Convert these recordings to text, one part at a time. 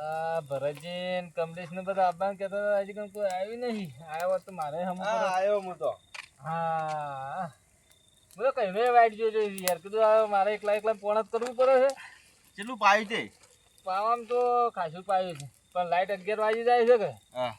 આ ભરતજી ને કમલેશ ને બધા આવવાનું કહેતા હતા. હજી કંઈ કોઈ આવ્યું નહીં. આવ્યો તો મારે હમ આવ્યો હું તો. હા. બોલો કઈ કહીને વાઈટ જોજો યાર. કીધું આ મારે એકલા એકલા પોણ કરવું પડે છે. કેટલું પાયું છે પાવામાં તો ખાસું પાયું છે. પણ લાઈટ અગિયાર વાગી જાય છે કે? હા.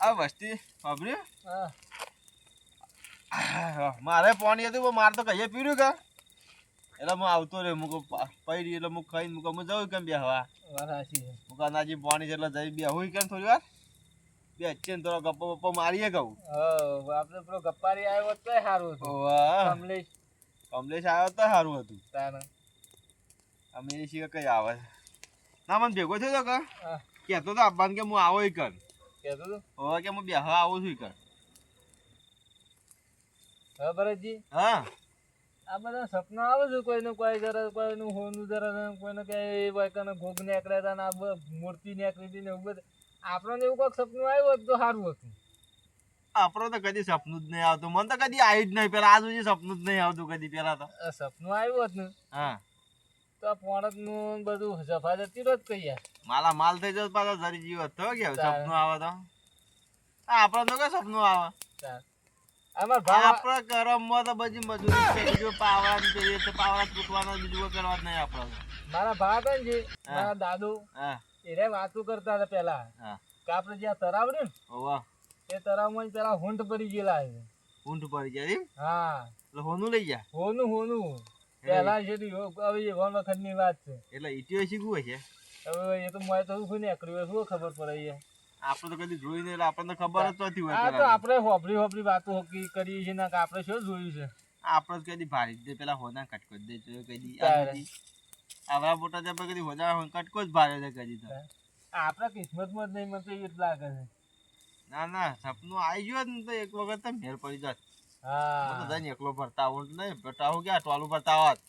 આ વસ્તી વાપર્યું હા. મારે પોણી હતું મારે તો કહીએ પીર્યું કા? એટલે હું આવતો રહ્યો. મુક પડી એટલે મુક ખાઈને મુક હું જવું કેમ બેહવા? મુક અનાજી પાણી એટલે જઈ બેહું કેમ થોડી વાર? બે અચ્છે ને થોડો ગપ્પો બપ્પો મારીએ કહું. હા આપણે પેલો ગપ્પારી આવ્યો તો સારું હતું. કમલેશ. કમલેશ આવ્યો તો સારું હતું. તારે અમે એ કઈ આવે. ના મને ભેગો થયો તો હા. કહેતો તો આપવાનું કે હું આવો કર કહેતો તો? હવે કે હું બે આવું છું કર હા જી હા. આ બધા સપના આવે છે કોઈનું કોઈ જરા કોઈનું હોનું જરા ને કોઈને કઈ વાયકાને ઘોગ નીકળ્યા હતા ને આ મૂર્તિ નીકળી હતી ને એવું બધું. આપણને એવું કોઈક સપનું આવ્યું હોત તો સારું હતું. આપણો તો કદી સપનું જ નહીં આવતું. મને તો કદી આવ્યું જ નહીં. પેલા આજુ સુધી સપનું જ નહીં આવતું કદી પેલા તો. સપનું આવ્યું હોત ને હા. તો આ પોણતનું બધું સફા જતી રોજ યાર. માલા માલ થઈ જતો પાછો જરી જીવ હતો કે સપનું આવે તો. આપણને તો કઈ સપનું આવે? આપણા કરમમાં તો બધી મજૂરી બીજું પાવડા ને પેલી તો પાવડા તૂટવાના બીજું કરવા જ નહીં આપણે. મારા ભાવ ને જે મારા દાદુ. એને વાતો કરતા હતા પેલા હા. કે આપણે જ્યાં તરાવ ને એ તરાવમાં પેલા હુંઠ પડી ગયેલા છે. પડી ગયા એમ? હા. એટલે હોનું લઈ ગયા? હોનું હોનું. પેલા છે હવે એ વાત છે. એટલે ઈટીઓ શીખવું છે હવે એ તો મોય તો શું નીકળ્યું હોય, શું ખબર પડે આપણે તો કદી જોઈ નહીં આપણને ખબર જ નથી હોય તો આપણે હોભરી હોભરી વાતો હોકી કરીએ છીએ ના કે આપણે શું જોયું છે? આપણે તો કદી ભારી દે પેલા હોના કટકો જ દે જોયો કદી. આવા મોટા જબર કદી હોના કટકો જ ભારે દે કદી તો. આપણા કિસ્મતમાં જ નહીં મને તો એવું લાગે છે. ના ના સપનું આવી ગયું ને તો એક વખત તો મેર પડી જાત. હા. તો જઈને એકલો ભરતા આવું નહીં ભરતા આવું ક્યાં ટોલું ભરતા આવત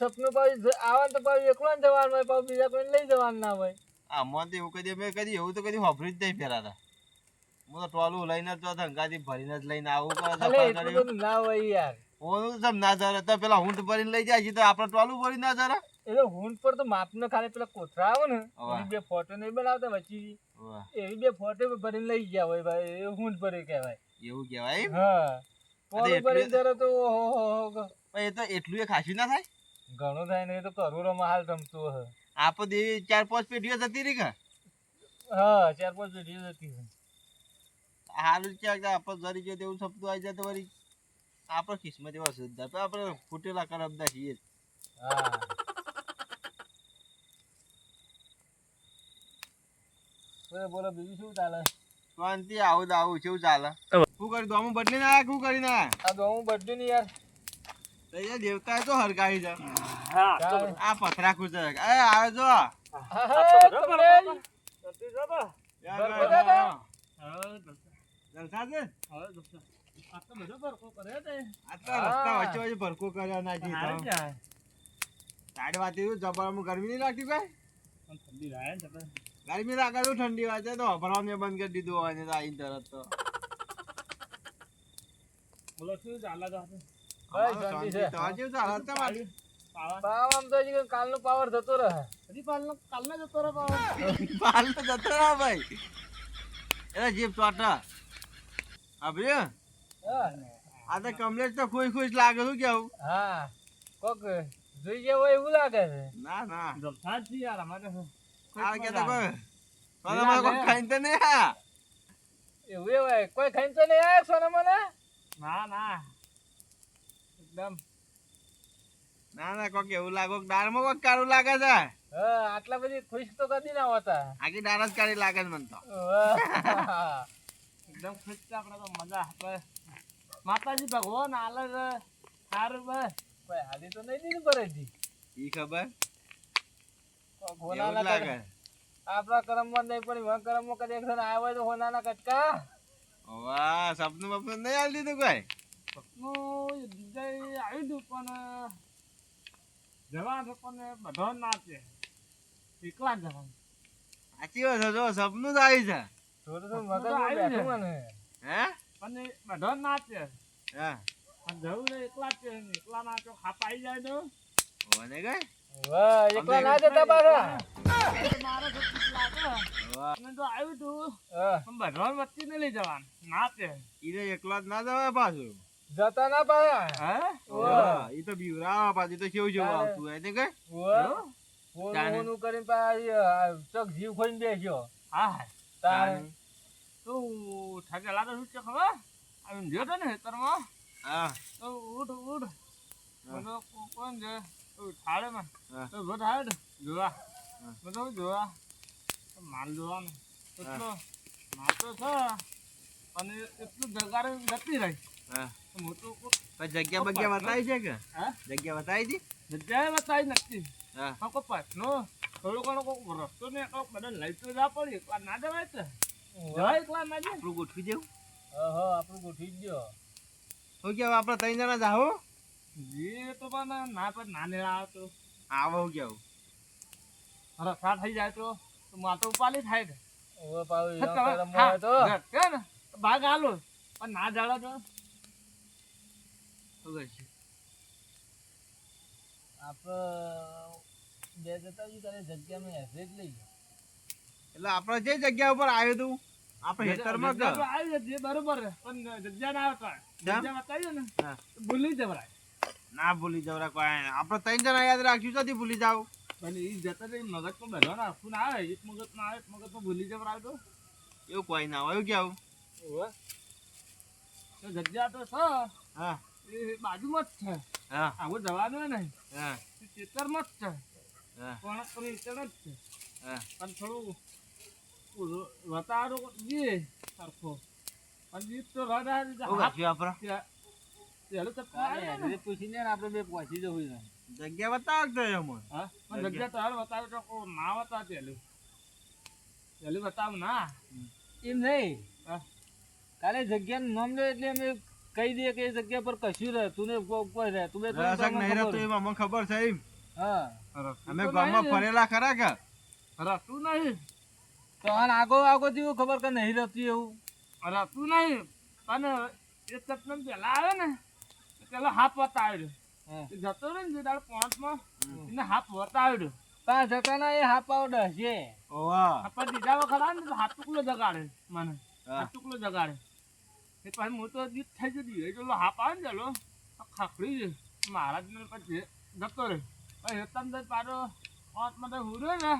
સપનું પાછું આવે તો પાછું એકલો જવાનું હોય પાછું બીજા કોઈને લઈ જવાનું ના હોય. આમાં તો એવું કદી મેં કદી એવું તો કદી વાપરી જ નહીં પેલા હું તો ટોલું લઈને તો ધંગાથી ભરીને જ લઈને આવું ના હોય યાર. હું સમ ના જરે તો પેલા ઊંટ ભરીને લઈ જાય તો આપણે ટોલું ભરી ના જરા એટલે ઊંટ પર તો માપનો ખાલી પેલા કોથળા આવે ને એવી બે ફોટો નહીં બનાવતા વચ્ચે. એવી બે ફોટો ભરીને લઈ ગયા હોય ભાઈ એ ઊંટ ભરી કહેવાય. એવું કહેવાય હા. પોલું એટલું- ભરીને જરા તો ઓહોહો. એ તો એટલું એ ખાસી ના થાય? ઘણું થાય ને એ તો કરોડોમાં હાલ રમતું હે આપણે દેવી ચાર પાંચ પેઢીઓ જતી રહી કે? હા ચાર પાંચ પેઢીઓ જતી રહી. હાલ ક્યાંક આપણે જરી ગયો તેવું શબ્દો આવી જાય તો વળી આપણે કિસ્મત એવા સુધા તો આપણે ફૂટેલા કરમદા છીએ. હા. બોલો બોલો બીજું શું ચાલે? શાંતિ આવું આવું કેવું ચાલે? શું કરી દોમું બદલી ના શું કરી ના? આ તો હું ને યાર. દેવતા તો હરગાવી છે. ચાલ. આ પથરા ખૂચે એ આવે જો હા, હા, કમલેશ. યાર, બરાબર. યાર. જલસા છે આ તો રસ્તા વચ્ચે વચ્ચે ભરકો કર્યો ના જી તો. સાડી વાત એવું જબરમાં ગરમી નહીં લાગતી ભાઈ ગરમી લાગે તો ઠંડી વાત છે તો ભરવાનું બંધ કરી દીધું હોય ને તો આઈને તરત તો શાંતિ શાંતિ છે. તો આજે ચાલે તમારે. પાવર? આમ તો હજી કાલનો પાવર જતો રહે. પાલ તો જતો રહે ભાઈ. એલા જીપ ચોટા. આભર્યું? આ તો કમલેશ તો ખુશ ખુશ લાગે શું કેવું? હા. કોક જોઈ ગયો હોય એવું લાગે છે. ના ના. એવું આ કે તો કોઈ તો કોઈ ખાઈને તો નહીં આ. એ હોય. કોઈ ખાઈ તો નહીં આયા સોના મને ના ના. એકદમ ના ના કોક એવું લાગો દાળમાં કોક કાળું લાગે છે. હા આટલા બધી ખુશ તો કદી ના હોતા. આખી દાળ જ કાળી લાગે છે મને તો. એકદમ ખુશ છે આપણે તો મજા આપણે માતાજી ભગવાન આલે છે સારું બસ કોઈ હાલી તો નહીં દીધું ભરેજી. ઈ ખબર? હોનાના લાગે. આપણા કરમમાં નહીં પણ એવા કરમમાં કદી એક જણ આવ્યો હોના તો હોનાના કટકા. વાહ સપનું બપનું નહીં હાલ દીધું કોઈ? સપનું આવી દીધું પણ જવા છે બધો ના છે. એકલા જવાનું. સાચી વાત જો સપનું જ આવી છે. તો તો મગજમાં બેઠું મને. હે? પણ બધો ના છે. હા. પણ જવું ને એકલા જ છે. એકલા ના તો ખાપ આવી જાય તો. હોને કઈ? વાહ એકલા ના જતા પાછા? મારે તો લાગે. તો આવ્યું તું. પણ બધાને વચ્ચે નહીં લઈ જવાનું. ના ઈને એકલા જ ના જવાય પાછું. જતા ના પાયા હે? ઈ તો બીવરાવા પાછું ઈ તો કેવું જેવું આવતું હે? તે તાને. ફોનું કરીને પાછી આ જીવ ખોઈને બેસ્યો. હા તાર? તું ઠાકે લાગે શું છે ખબર? આમ જો તો ને ખેતરમાં? હા. તો ઉઠ ઉઠ. બધો કોણ છે? ઠાળે માં તો બધો ઠાળે? જોવા. બધો જોવા. માલ જોવાનું. એટલો માલ તો છે અને એટલું જગાડે જતી રહી. હા. તો મોટું પણ જગ્યા બગ્યા બતાવી છે કે? હા? જગ્યા બતાવી હતી જગ્યાએ બતાવી નથી. હા. હા કોઈ પાછનો થોડો ઘણો કોઈ રસ્તો ને કોઈ બધા પડી. ના જવાય છે જવાય એકલા ના જાય આપણું ગોઠવી દેવું. ઓહો આપણું ગોઠવી જ ગયો શું કેવું આપણે ત્રણ જણા જાઓ જે તો પણ ના પણ આવો કેવું રસા થઈ જાય તો. માતો ઉપાલી થાય ને. ભાગ આલો. પણ ના જાળો તો. શું કરશે? આપણે બે જતા તારે જગ્યામાં એડ્રેસ લઈ એટલે આપણે જે જગ્યા ઉપર આવ્યું હતું આપણે હેતરમાં જગ્યા તો આવી બરોબર પણ જગ્યા ના જગ્યા બતાવી ને ભૂલી જવરાય ના ભૂલી જવરાય કોઈ. આપણે ત્રણ જણા યાદ રાખ્યું નથી ભૂલી જાવ પણ એ જતા રહી મગજમાં બેઠો ના આખું ના આવે. એક મગજમાં આવે એક મગજમાં ભૂલી જવરાય તો. એવું કોઈ ના હોય એવું કેવું તો જગ્યા તો છે. હા. એ બાજુમાં જ છે. હા. આવું જવાનું નહીં હા. ખેતરમાં જ છે. હા. પણ પણ જ છે. હા. પણ થોડું વતારો જઈએ સરખો. પણ જીત તો રડા તો પૂછીને ને. આપણે બે પહોંચી જવું છે. જગ્યા બતાવતો એમાં. હા પણ જગ્યા. તો હાલ બતાવે તો ના બતાવે પહેલું. પેલું બતાવ ના. એમ નહીં. કાલે જગ્યાનું નામ લે એટલે અમે કહી દે કે એ જગ્યા પર કશું રહેતું ને કોઈ રહેતું બે રસક નહીં રહેતું એમાં મને ખબર છે એમ. હા. અમે ગામમાં ફરેલા ખરા કે? રતું નહીં. તો આને આગો આગો જેવું ખબર કે નહીં રહેતું એવું? રતું નહીં. પણ એ સપનમ પેલા આવે ને પેલો હાફ બતાવ્યો હા. જતો રહ્યો ને દાડો પાંચમાં એને હાફ બતાવ્યો પાંચ જતા ના એ હાફ આવડે છે ઓવા આપણે દીધા વખત આવે ને તો હાથ ટુકડો જગાડે મને. હાથ ટુકડો જગાડે. એ પછી હું તો જીત થઈ જતી એ પેલો હાફ આવે ને ચલો ખાખડી છે. મહારાજ ને પછી જતો રહે પછી હેતમ તો પાછો પાંચમાં તો હુરે ને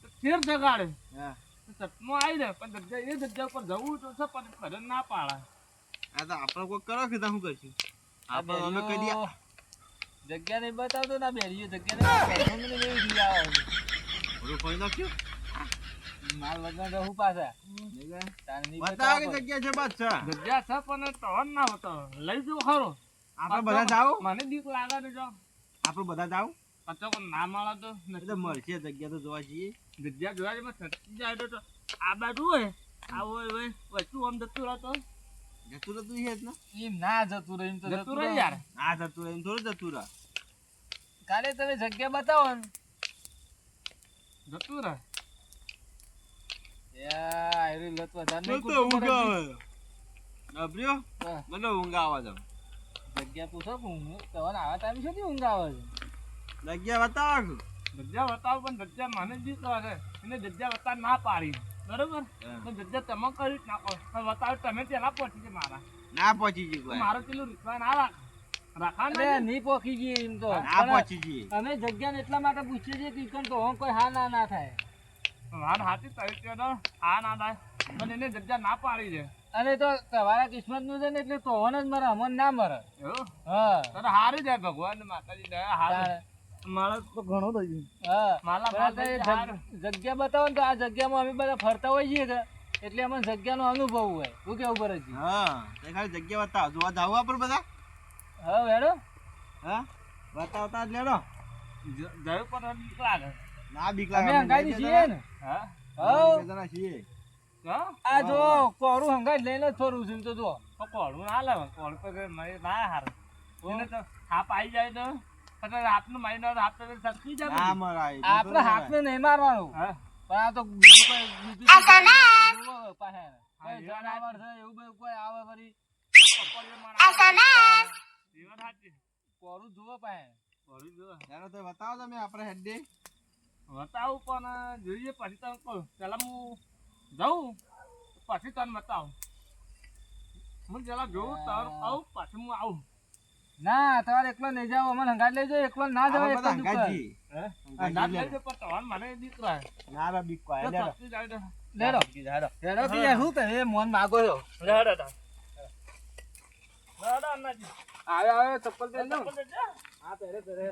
તો ફેર જગાડે. હા. તો સપનું આવી જાય પણ જગ્યા એ જગ્યા ઉપર જવું તો છે પણ ઘરે ના પાડે. આ તો આપણે કોઈ કરો કે શું કરશું? આપણે અમે જગ્યા નહીં બતાવતો ના બેરીઓ જગ્યા નહીં બતાવતો. આવે. ઓલું કોઈ નાખ્યું? તો હું બતાવો કે જગ્યા છે બસ જગ્યા છે પણ તવન ના હોતો લઈ જવું ખરો. આપણે બધા જાવ મને બીક લાગે ને જો. આપણે બધા જાવ કચો કોઈ ના મળે તો એ મળશે જગ્યા તો જોવા જઈએ. જગ્યા જોવા જઈએ સટકી જાય તો આ બાજુ હોય. આ હોય હોય. વચ્ચે આમ જતું રહેતો જતું રહેતું છે એમ ના જતું રહે એમ તો જતું રહે. યાર. ના જતું રહે એમ થોડું જતું રહે. કાલે તમે જગ્યા બતાવો ને. જતું રહે. જગ્યા પૂછો તમને આવા ટાઈમ સુધી ઊંઘ આવે છે? જગ્યા બતાવો જગ્યા બતાવ પણ જગ્યા મને જીત કરે એને જગ્યા બતાવ ના પાડી. બરોબર? તો જગ્યા તમે કરી જ નાખો. બતાવ તમે પેલા પહોંચી જાય મારા. ના પહોંચી તો કોઈ. મારો પેલું રીતવા ના રાખ. રાખા અરે ના નહીં પોખી ગઈ એમ તો. ના પણ પહોંચી જઈએ. અમે એટલા માટે પૂછીએ છીએ કે ઈકણ તો હું કોઈ હા ના ના થાય. વાત હાથી તરીકે તો આ ના થાય. પણ એને જગ્યા ના પાડી છે. અને તો તમારા કિસ્મતનું છે ને એટલે તો જ મરે અમન ના મરે. હા. તારે હારી જાય ભગવાન માતાજી દયા હારી. તારે. તો ઘણો થઈ ગયું. હા. માલા પણ ભાગ આ જગ્યા બતાવો ને તો આ જગ્યામાં અમે બધા ફરતા હોઈએ છીએ એટલે અમને જગ્યાનો અનુભવ હોય. શું કેવું પડે છે? હા તે ખાલી જગ્યા બતાવો. જોવા જાવ આપણે બધા? હા વેડો હા? બતાવતા જ લેડો. જયું પણ લાગે ના બીક અમે હંગાઈ છીએ ને. હા? હઉ. જણા છીએ. આ જો કોરું હંગાઈ લઈને જ છું તો જો. તો ના લાવે કોળ પર ના હાર. એને તો હાપ આવી જાય તો. પછી રાતનું મહિનો હાથ તો સટકી જાય ના. મરાય આપણે હાથને નહીં મારવાનું. હા? પણ આ તો બીજું કોઈ બીજું ચીજ જોવો પાછા. હા, કોઈ જનાવર છે એવું બધું કોઈ આવે વળી. પપ્પા મારા જીવન કોરું જુઓ પાછા. કોળું જો ચાલો તો બતાવો તમે આપણે હેડે. બતાવું પણ જોઈએ પછી તને કહું. પેલા હું જાઉં પછી તને બતાવું. હું પેલા જોઉં તાર આવું પછી હું આવું. ના તમારે એકલો નહીં જાવ અમને હંગાત લઈ એકલો ના જાવ એકલો એક બધા જ હંગાત ઉપર. જઈએ. હે? હંગાત ના જઈએ લઈ પણ તમારે મને દીકરા. ના રે બીક લે લે લે. લેડો. લેડો કે શું તમે મોન માગો છો? લેડો તાર. લેડો અન્નાજી. આવે આવે ચપ્પલ દે. હા પહેરે પહેરે.